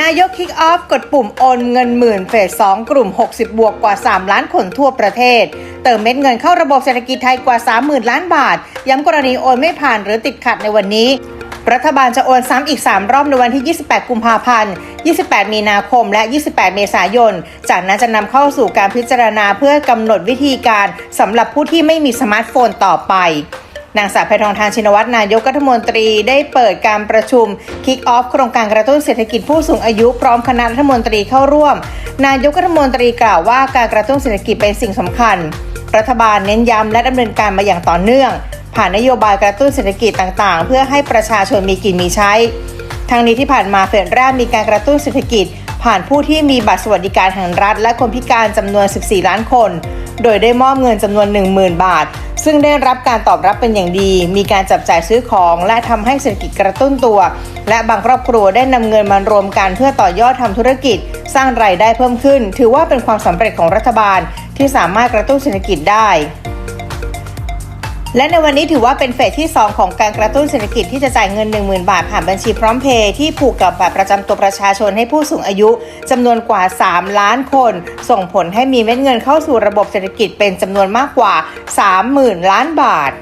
นายกคิกออฟกดปุ่มโอนเงินหมื่นเฟส 2 กลุ่ม 60 บวกกว่า 3 ล้านคนทั่วประเทศ เติมเม็ดเงินเข้าระบบเศรษฐกิจไทยกว่า 30,000 ล้านบาท ย้ำกรณีโอนไม่ผ่านหรือติดขัดในวันนี้ รัฐบาลจะโอนซ้ำอีก 3 รอบในวันที่ 28 กุมภาพันธ์ 28 มีนาคม และ 28 เมษายน จากนั้นจะนำเข้าสู่การพิจารณาเพื่อกำหนดวิธีการสำหรับผู้ที่ไม่มีสมาร์ทโฟนต่อไป นางสาวแพทองทานชินวัตรนายกรัฐมนตรีได้เปิดการประชุม Kick Off โครงการกระตุ้นเศรษฐกิจผู้สูงอายุพร้อมคณะรัฐมนตรีเข้าร่วม นายกรัฐมนตรีกล่าวว่าการกระตุ้นเศรษฐกิจเป็นสิ่งสำคัญ รัฐบาลเน้นย้ำและดำเนินการมาอย่างต่อเนื่อง ผ่านนโยบายกระตุ้นเศรษฐกิจต่างๆ เพื่อให้ประชาชนมีกินมีใช้ทั้งนี้ที่ผ่านมาเฟดแรกมีการกระตุ้นเศรษฐกิจ ผ่านผู้ที่มีบัตรสวัสดิการแห่งรัฐ และคนพิการจำนวน 14 ล้านคน โดยได้มอบเงินจำนวน 10,000 บาท ซึ่งได้รับการตอบรับเป็นอย่างดี มีการจับจ่ายซื้อของและทำให้เศรษฐกิจกระตุ้นตัว และบางครอบครัวได้นำเงินมารวมกันเพื่อต่อยอดทำธุรกิจ สร้างรายได้เพิ่มขึ้น ถือว่าเป็นความสำเร็จของรัฐบาลที่สามารถกระตุ้นเศรษฐกิจได้ และในวันนี้ถือว่าเป็นเฟสที่ 2 ของการกระตุ้นเศรษฐกิจที่จะจ่ายเงิน 10,000 บาทผ่านบัญชีพร้อมเพย์ที่ผูกกับบัตรประจำตัวประชาชนให้ผู้สูงอายุจำนวนกว่า 3 ล้านคน ส่งผลให้มีเม็ดเงินเข้าสู่ระบบเศรษฐกิจเป็นจำนวนมากกว่า 30,000 ล้านบาท